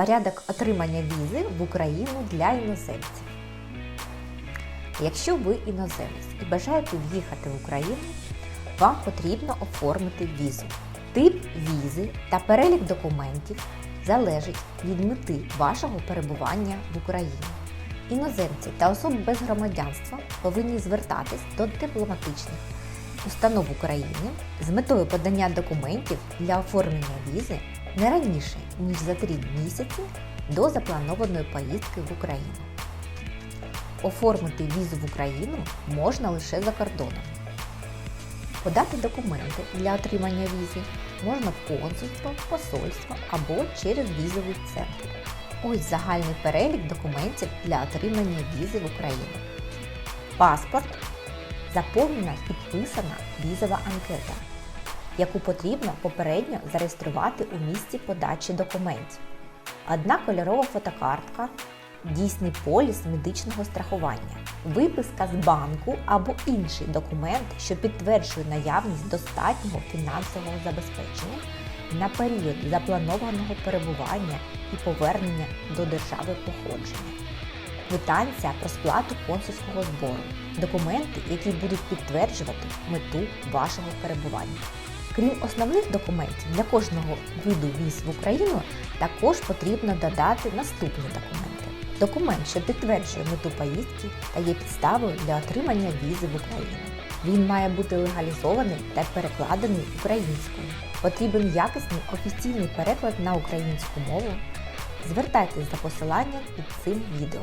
Порядок отримання візи в Україну для іноземців. Якщо ви іноземець і бажаєте в'їхати в Україну, вам потрібно оформити візу. Тип візи та перелік документів залежить від мети вашого перебування в Україні. Іноземці та особи без громадянства повинні звертатись до дипломатичних установ України з метою подання документів для оформлення візи не раніше, ніж за три місяці до запланованої поїздки в Україну. Оформити візу в Україну можна лише за кордоном. Подати документи для отримання візи можна в консульство, посольство або через візовий центр. Ось загальний перелік документів для отримання візи в Україну. Паспорт заповнена підписана візова анкета, яку потрібно попередньо зареєструвати у місці подачі документів. Одна кольорова фотокартка, дійсний поліс медичного страхування, виписка з банку або інший документ, що підтверджує наявність достатнього фінансового забезпечення на період запланованого перебування і повернення до держави походження. Квитанція про сплату консульського збору, документи, які будуть підтверджувати мету вашого перебування. Крім основних документів, для кожного виду віз в Україну також потрібно додати наступні документи. Документ, що підтверджує мету поїздки та є підставою для отримання візи в Україну. Він має бути легалізований та перекладений українською. Потрібен якісний офіційний переклад на українську мову. Звертайтесь за посиланням під цим відео.